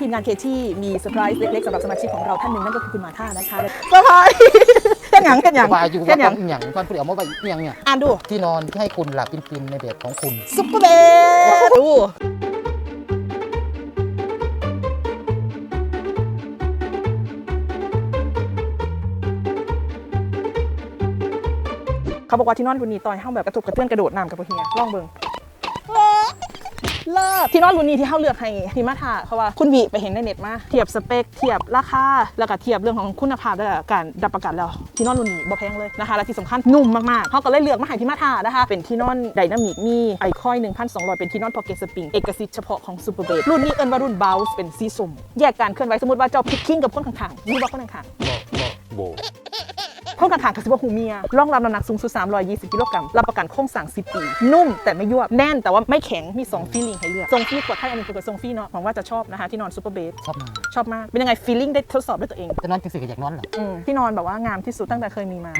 ทีมงานเคที่มีเซอร์ไพรส์เล็กๆสำหรับสมาชิกของเราท่านหนึ่งนั่นก็คือคุณมาท่านะคะเซอร์ไพรส์แค่หยังแค่หยังสบายอยู่แค่ว่าหยัต้องงอหย่างตอนผู้เดียวมาไว้อหย่างเนี่ยอ่านดูที่นอนที่ให้คุณหลับฟินๆในแบบของคุณ ซุปเปอร์เบสดูเขาบอกว่าที่นอนรุ่นนี้ต่อยห้าแบบกระทบกระเทือนกระโดดน้ำกับพวกเฮียลองเบิ่ง เลิศที่นอนรุ่นนี้ที่เขาเลือกให้พี่มาทาเพราว่าคุณวีไปเห็นในเน็ตมาเทียบสเปคเทียบราคาแล้วก็เทียบเรื่องของคุณภาพและการดับประกันแล้วที่นอนรุ่นนี้บ่แพงเลยนะคะและที่สำคัญนุ่มมากๆเขาก็เลยเลือกมาให้พี่มาทานะคะ เป็นที่นอนไดนามิกมีไอคอย 1,200 เป็นที่นอนพอเกตสปริงเอกสิทธิ์เฉพาะของซูเปอร์เบรุ่นนี้เอิ้นว่ารุ่นเบลส์เป็นสีส้มแยกการเคลื่อนไหวสมมติว่าเจ้าพิกกิ้งกับคนข้างๆนี่ว่าคนข้างๆบอกบอก โบห้องกางขางกับซิบหูเมียรองรับน้ำหนักสูงสุด 320 กิโลกรัมรับประกันโครงสร้าง 10 ปี นุ่มแต่ไม่ยวบแน่นแต่ว่าไม่แข็งมี2ฟีลลิ่งให้เลือกทรงฟีกดไทยอันหนึงคือทรงฟีเนาะหวังว่าจะชอบนะคะที่นอนซูเปอร์เบสชอบมากชอบมากเป็นยังไงฟีลลิ่งได้ทดสอบด้วยตัวเองจะนอนจริงๆก็อยากนอนเหรออืมที่นอนแบบว่างามที่สุดตั้งแต่เคยมีมา